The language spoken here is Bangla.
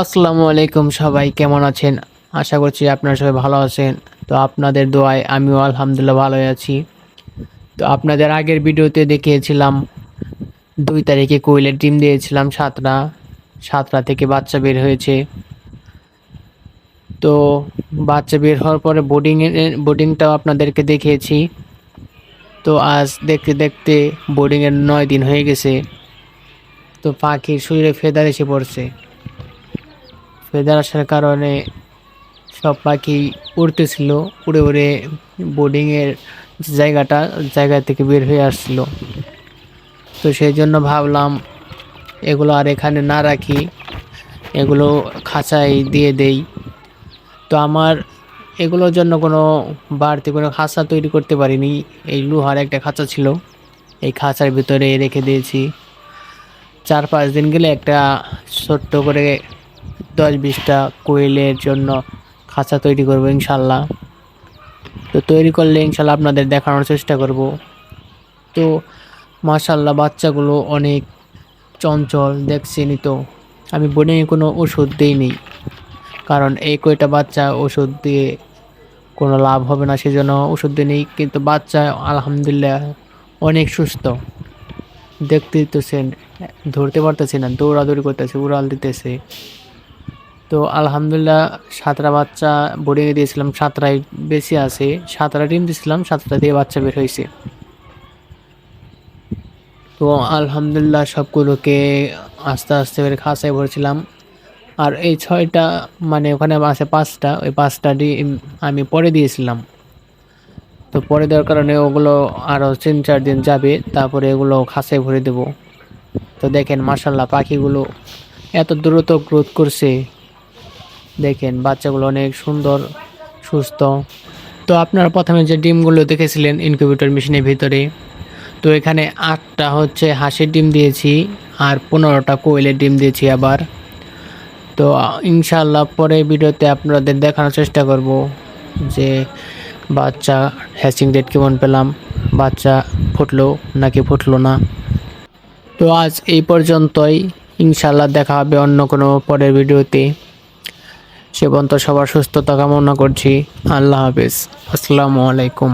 আসসালামু আলাইকুম সবাই, কেমন আছেন? আশা করছি আপনারা সবাই ভালো আছেন। তো আপনাদের দোয়ায় আমিও আলহামদুলিল্লাহ ভালোই আছি। তো আপনাদের আগের ভিডিওতে দেখিয়েছিলাম, দুই তারিখে কোয়েলের ডিম দিয়েছিলাম সাতটা সাতটা থেকে বাচ্চা বের হয়েছে। তো বাচ্চা বের হওয়ার পরে বোর্ডিং বোর্ডিংটাও আপনাদেরকে দেখিয়েছি। তো আজ দেখতে দেখতে বোর্ডিংয়ের নয় দিন হয়ে গেছে। তো পাখির শরীরে ফেদার এসে পড়ছে। ফেদার আসার কারণে সব পাখি উড়তেছিল, উড়ে উড়ে বোর্ডিংয়ের জায়গাটা, জায়গা থেকে বের হয়ে আসছিল। তো সেই জন্য ভাবলাম, এগুলো আর এখানে না রাখি, এগুলো খাঁচায় দিয়ে দেই। তো আমার এগুলোর জন্য কোনো বাড়তি কোনো খাঁচা তৈরি করতে পারিনি। এই লোহার একটা খাঁচা ছিল, এই খাঁচার ভিতরে রেখে দিয়েছি। চার পাঁচ দিন গেলে একটা ছোট্ট করে দশ বিশটা কোয়েলের জন্য খাঁচা তৈরি করব ইনশাল্লাহ। তো তৈরি করলে ইনশাল্লাহ আপনাদের দেখানোর চেষ্টা করব। তো মাশাল্লাহ বাচ্চাগুলো অনেক চঞ্চল, দেখছেনই তো। আমি বনে কোনো ওষুধ দিইনি, কারণ এই কয়টা বাচ্চা ওষুধ দিয়ে কোনো লাভ হবে না, সেজন্য ওষুধ দিইনি। কিন্তু বাচ্চা আলহামদুলিল্লাহ অনেক সুস্থ। দেখতেই তো ধরতে পারতেছে না, দৌড়াদৌড়ি করতেছে, উড়াল দিতেছে। তো আলহামদুলিল্লাহ সাতটা বাচ্চা বোর্ডিংয়ে দিয়েছিলাম, সাতটায় বেশি আছে। সাতটা ডিম দিয়েছিলাম, সাতটা দিয়ে বাচ্চা বের হয়েছে। তো আলহামদুলিল্লাহ সবগুলোকে আস্তে আস্তে করে খাঁচায় ভরেছিলাম। আর এই ছয়টা মানে ওখানে আছে পাঁচটা, ওই পাঁচটা ডিম আমি পরে দিয়েছিলাম। তো পরে দেওয়ার কারণে ওগুলো আরও তিন চার দিন যাবে, তারপরে এগুলো খাঁচায় ভরে দেব। তো দেখেন মার্শাল্লাহ পাখিগুলো এত দ্রুত গ্রোথ করছে। দেখেন, বাচ্চাগুলো অনেক সুন্দর, সুস্থ। তো আপনারা প্রথমে যে ডিমগুলো দেখেছিলেন ইনকিউবেটর মেশিনের ভিতরে, তো এখানে আটটা হচ্ছে হাঁসের ডিম দিয়েছি আর পনেরোটা কোয়েলের ডিম দিয়েছি আবার। তো ইনশাল্লাহ পরে ভিডিওতে আপনাদের দেখানোর চেষ্টা করব যে বাচ্চা হ্যাচিং ডেট কেমন পেলাম, বাচ্চা ফুটলো নাকি ফুটলো না। তো আজ এই পর্যন্তই ইনশাল্লাহ দেখা হবে অন্য কোনো পরের ভিডিওতে। সে পর্যন্ত সবার সুস্থতা কামনা করছি। আল্লাহ হাফিজ। আসসালামু আলাইকুম।